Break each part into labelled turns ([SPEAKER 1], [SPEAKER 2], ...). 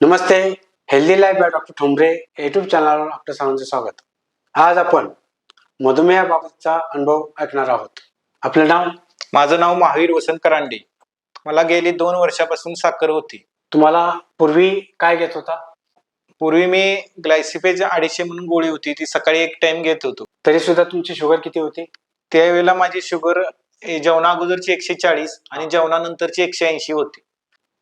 [SPEAKER 1] Namaste healthy life by doctor Thombare YouTube चॅनलवर आपलं सर्वांचं स्वागत. आज आपण मधुमेहाबाबतचा अनुभव ऐकणार आहोत. आपलं नाव?
[SPEAKER 2] माझं नाव महावीर वसंत करांडे. मला गेली दोन वर्षापासून साखर होती.
[SPEAKER 1] तुम्हाला पूर्वी काय घेत होता?
[SPEAKER 2] पूर्वी मी ग्लायसिपेज अडीचशे म्हणून गोळी होती ती सकाळी एक टाइम घेत होतो.
[SPEAKER 1] तरी सुद्धा तुमची शुगर किती होती?
[SPEAKER 2] त्यावेळेला माझी शुगर जेवणा अगोदरची एकशे चाळीस आणि जेवणानंतरची एकशे ऐंशी होती.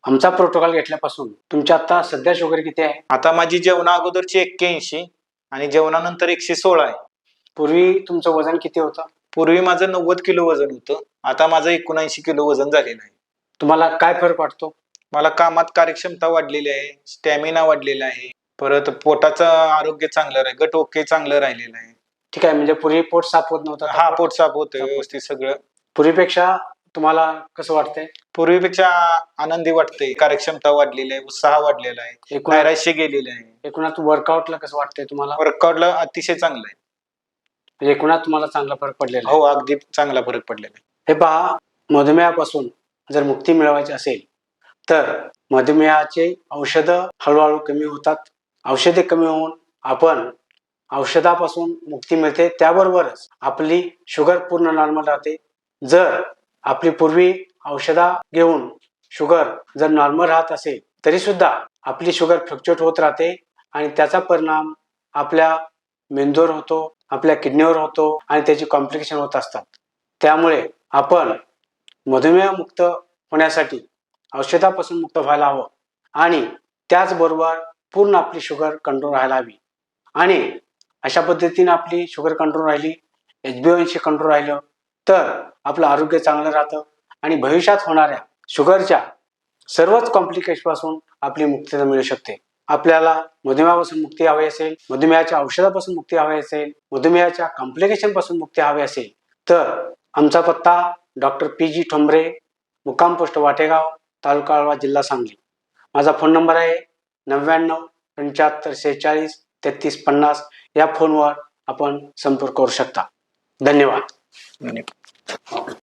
[SPEAKER 1] आमचा प्रोटोकॉल घेतल्यापासून तुमच्या आता सध्या शुगर किती आहे?
[SPEAKER 2] आता माझी जेवणा अगोदरची एक्क्याऐंशी आणि जेवणानंतर एकशे सोळा आहे.
[SPEAKER 1] पूर्वी तुमचं वजन किती होतं?
[SPEAKER 2] पूर्वी माझं नव्वद किलो वजन होतं आता माझं एकोणऐंशी किलो वजन झालेलं आहे.
[SPEAKER 1] तुम्हाला काय फरक वाटतो?
[SPEAKER 2] मला कामात कार्यक्षमता वाढलेली आहे स्टॅमिना वाढलेला आहे परत पोटाचं आरोग्य चांगलं राहील गट ओके चांगलं राहिलेलं आहे.
[SPEAKER 1] ठीक आहे म्हणजे पूर्वी पोट साफ होत नव्हतं
[SPEAKER 2] हा पोट साफ होतं. व्यवस्थित सगळं.
[SPEAKER 1] पूर्वीपेक्षा तुम्हाला कसं वाटतंय?
[SPEAKER 2] पूर्वीपेक्षा आनंदी वाटते कार्यक्षमता वाढलेली आहे उत्साह वाढलेला आहे.
[SPEAKER 1] एकूण
[SPEAKER 2] नैराश्य गेलेले आहे.
[SPEAKER 1] एकूणात वर्कआउटला कसं वाटतंय तुम्हाला?
[SPEAKER 2] वर्कआउटला अतिशय चांगलं आहे.
[SPEAKER 1] म्हणजे एकूणात तुम्हाला चांगला फरक पडलेला आहे.
[SPEAKER 2] हो अगदी चांगला फरक पडलेला आहे.
[SPEAKER 1] हे पहा मधुमेहापासून जर मुक्ती मिळवायची असेल तर मधुमेहाचे औषधं हळूहळू कमी होतात. औषधे कमी होऊन आपण औषधापासून मुक्ती मिळते. त्याबरोबरच आपली शुगर पूर्ण नॉर्मल राहते. जर आपली पूर्वी औषधा घेऊन शुगर जर नॉर्मल राहत असेल तरी सुद्धा आपली शुगर फ्लक्च्युएट होत राहते आणि त्याचा परिणाम आपल्या मेंदूवर होतो आपल्या किडनीवर होतो आणि त्याची कॉम्प्लिकेशन होत असतात. त्यामुळे आपण मधुमेह मुक्त होण्यासाठी औषधापासून मुक्त व्हायला हवं आणि त्याचबरोबर पूर्ण आपली शुगर कंट्रोल राहायला हवी. आणि अशा पद्धतीने आपली शुगर कंट्रोल राहिली एच बी ओनशी कंट्रोल राहिलं तर आपलं आरोग्य चांगलं राहतं. आणि भविष्यात होणाऱ्या शुगरच्या सर्वच कॉम्प्लिकेशनपासून आपली मुक्तता मिळू शकते. आपल्याला मधुमेहापासून मुक्ती हवी असेल मधुमेहाच्या औषधापासून मुक्ती हवी असेल मधुमेहाच्या कॉम्प्लिकेशनपासून मुक्ती हवी असेल तर आमचा पत्ता डॉक्टर पी जी ठोंबरे मुक्काम पोस्ट वाटेगाव तालुका आळवा जिल्हा सांगली. माझा फोन नंबर आहे नव्याण्णव पंच्याहत्तर सेहेचाळीस तेहतीस पन्नास. या फोनवर आपण संपर्क करू शकता. धन्यवाद.
[SPEAKER 2] धन्यवाद.